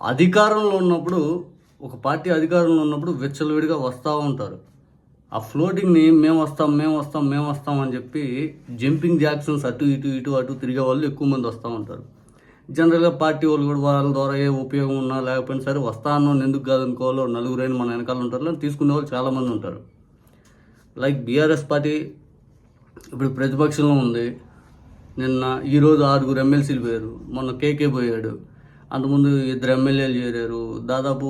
అధికారంలో ఉన్నప్పుడు ఒక పార్టీ అధికారంలో ఉన్నప్పుడు విచ్చలవిడిగా వస్తూ ఉంటారు. ఆ ఫ్లోటింగ్ని మేము వస్తాం మేము వస్తాం మేము వస్తాం అని చెప్పి జంపింగ్ జాక్సన్స్ అటు ఇటు ఇటు అటు తిరిగే వాళ్ళు ఎక్కువ మంది వస్తూ ఉంటారు. జనరల్గా పార్టీ వాళ్ళు కూడా వాళ్ళ ద్వారా ఏ ఉపయోగం ఉన్నా లేకపోయినా సరే వస్తా ఎందుకు కాదనుకోవాలో నలుగురైన మన వెనకాల ఉంటారు. తీసుకునే వాళ్ళు చాలామంది ఉంటారు. లైక్ బీఆర్ఎస్ పార్టీ ఇప్పుడు ప్రతిపక్షంలో ఉంది. నిన్న ఈరోజు ఆరుగురు ఎమ్మెల్సీలు పోయారు. మొన్న కేకే పోయాడు. అంతకుముందు ఇద్దరు ఎమ్మెల్యేలు చేరారు. దాదాపు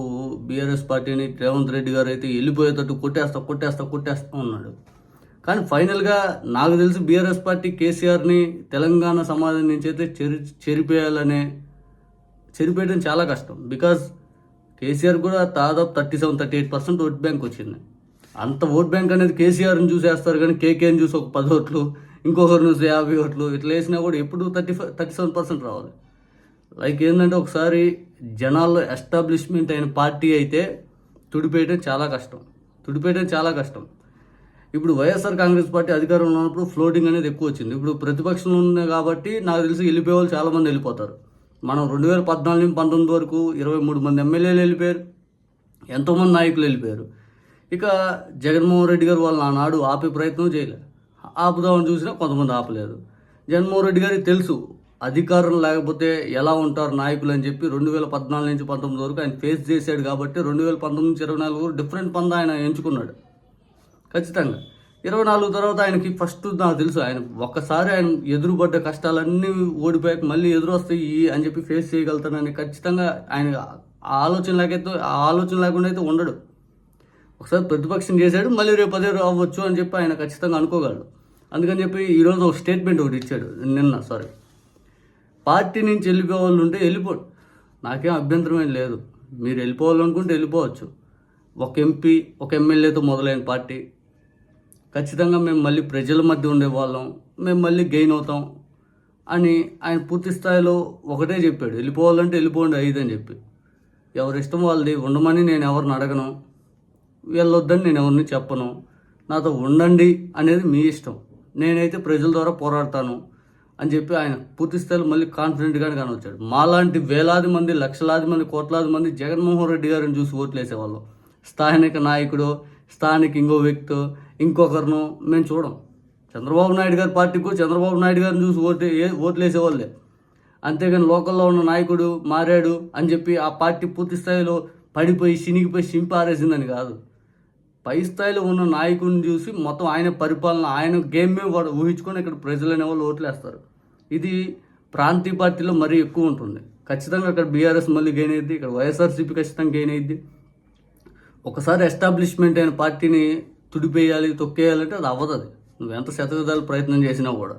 బీఆర్ఎస్ పార్టీని రేవంత్ రెడ్డి గారు అయితే వెళ్ళిపోయేటట్టు కొట్టేస్తా కొట్టేస్తా కొట్టేస్తా ఉన్నాడు. కానీ ఫైనల్గా నాకు తెలిసి బీఆర్ఎస్ పార్టీ కేసీఆర్ని తెలంగాణ సమాజం నుంచి అయితే చెరి చెరిపేయాలనే చెరిపేయడం చాలా కష్టం. బికాజ్ కేసీఆర్ కూడా దాదాపు thirty seven thirty eight percent vote bank వచ్చింది. అంత ఓట్ బ్యాంక్ అనేది కేసీఆర్ని చూసేస్తారు కానీ కేకేని చూసి ఒక పది ఓట్లు ఇంకొకరిని చూసి యాభై ఓట్లు ఇట్లా వేసినా కూడా ఎప్పుడు thirty five thirty seven percent రావాలి. లైక్ ఏంటంటే ఒకసారి జనాల్లో ఎస్టాబ్లిష్మెంట్ అయిన పార్టీ అయితే తుడిపేయడం చాలా కష్టం. తుడిపేయడం చాలా కష్టం. ఇప్పుడు వైఎస్ఆర్ కాంగ్రెస్ పార్టీ అధికారంలో ఉన్నప్పుడు ఫ్లోటింగ్ అనేది ఎక్కువ వచ్చింది. ఇప్పుడు ప్రతిపక్షంలో ఉన్నాయి కాబట్టి నాకు తెలిసి వెళ్ళిపోయే వాళ్ళు చాలామంది వెళ్ళిపోతారు. మనం రెండు వేల పద్నాలుగు నుంచి పంతొమ్మిది వరకు ఇరవై మూడు మంది ఎమ్మెల్యేలు వెళ్ళిపోయారు. ఎంతోమంది నాయకులు వెళ్ళిపోయారు. ఇక జగన్మోహన్ రెడ్డి గారు వాళ్ళు ఆనాడు ఆపే ప్రయత్నం చేయలేదు ఆపుదామని చూసినా కొంతమంది ఆపలేదు. జగన్మోహన్ రెడ్డి గారికి తెలుసు అధికారం లేకపోతే ఎలా ఉంటారు నాయకులు అని చెప్పి రెండు వేల పద్నాలుగు నుంచి పంతొమ్మిది వరకు ఆయన ఫేస్ చేశాడు కాబట్టి రెండు వేల పంతొమ్మిది నుంచి ఇరవై నాలుగు వరకు డిఫరెంట్ పంద ఆయన ఎంచుకున్నాడు. ఖచ్చితంగా. ఇరవై నాలుగు తర్వాత ఆయనకి ఫస్ట్ నాకు తెలుసు ఆయన ఒక్కసారి ఆయన ఎదురుపడ్డ కష్టాలన్నీ ఓడిపోయాక మళ్ళీ ఎదురు వస్తాయి అని చెప్పి ఫేస్ చేయగలుగుతానని ఖచ్చితంగా ఆయన ఆ ఆలోచన లేకైతే ఆలోచన లేకుండా అయితే ఉండడు. ఒకసారి ప్రతిపక్షం చేశాడు మళ్ళీ రేపు అదే అవ్వచ్చు అని చెప్పి ఆయన ఖచ్చితంగా అనుకోగలడు. అందుకని చెప్పి ఈరోజు ఒక స్టేట్మెంట్ ఒకటి ఇచ్చాడు నిన్న సారీ పార్టీ నుంచి వెళ్ళిపోయే ఉంటే వెళ్ళిపోడు నాకేం అభ్యంతరం ఏం లేదు. మీరు వెళ్ళిపోవాలనుకుంటే వెళ్ళిపోవచ్చు. ఒక ఎంపీ ఒక ఎమ్మెల్యేతో మొదలైన పార్టీ. ఖచ్చితంగా మేము మళ్ళీ ప్రజల మధ్య ఉండేవాళ్ళం మేము మళ్ళీ గెయిన్ అవుతాం అని ఆయన పూర్తి స్థాయిలో ఒకటే చెప్పాడు. వెళ్ళిపోవాలంటే వెళ్ళిపోండి ఐదు అని చెప్పి. ఎవరి ఇష్టం వాళ్ళది ఉండమని నేను ఎవరిని అడగను. వెళ్ళొద్దని నేను ఎవరిని చెప్పను. నాతో ఉండండి అనేది మీ ఇష్టం. నేనైతే ప్రజల ద్వారా పోరాడతాను. అని చెప్పి ఆయన పూర్తి స్థాయిలో మళ్ళీ కాన్ఫిడెంట్గానే కానొచ్చాడు. మాలాంటి వేలాది మంది లక్షలాది మంది కోట్లాది మంది జగన్మోహన్ రెడ్డి గారిని చూసి ఓట్లు వేసేవాళ్ళం. స్థానిక నాయకుడు స్థానిక ఇంకో వ్యక్తి ఇంకొకరిను మేము చూడం. చంద్రబాబు నాయుడు గారి పార్టీకి చంద్రబాబు నాయుడు గారిని చూసి ఓటు ఏ- ఓట్లు వేసేవాళ్ళే. అంతేగాని లోకల్లో ఉన్న నాయకుడు మారాడు అని చెప్పి ఆ పార్టీ పూర్తి స్థాయిలో పడిపోయి చినిగిపోయి చింపారేసిందని కాదు. పై స్థాయిలో ఉన్న నాయకుడిని చూసి మొత్తం ఆయన పరిపాలన ఆయన గేమ్ మీద ఊహించుకొని ఇక్కడ ప్రజలు అనేవాళ్ళు ఓట్లేస్తారు. ఇది ప్రాంతీయ పార్టీలో మరీ ఎక్కువ ఉంటుంది. ఖచ్చితంగా అక్కడ బీఆర్ఎస్ మళ్ళీ గెయిన్ అయ్యింది ఇక్కడ వైఎస్ఆర్సీపీ ఖచ్చితంగా గెయిన్ అయ్యింది ఒకసారి ఎస్టాబ్లిష్మెంట్ అయిన పార్టీని తుడిపేయాలి తొక్కేయాలంటే అది అవ్వదు అది. నువ్వు ఎంత శతవిధాలు ప్రయత్నం చేసినా కూడా.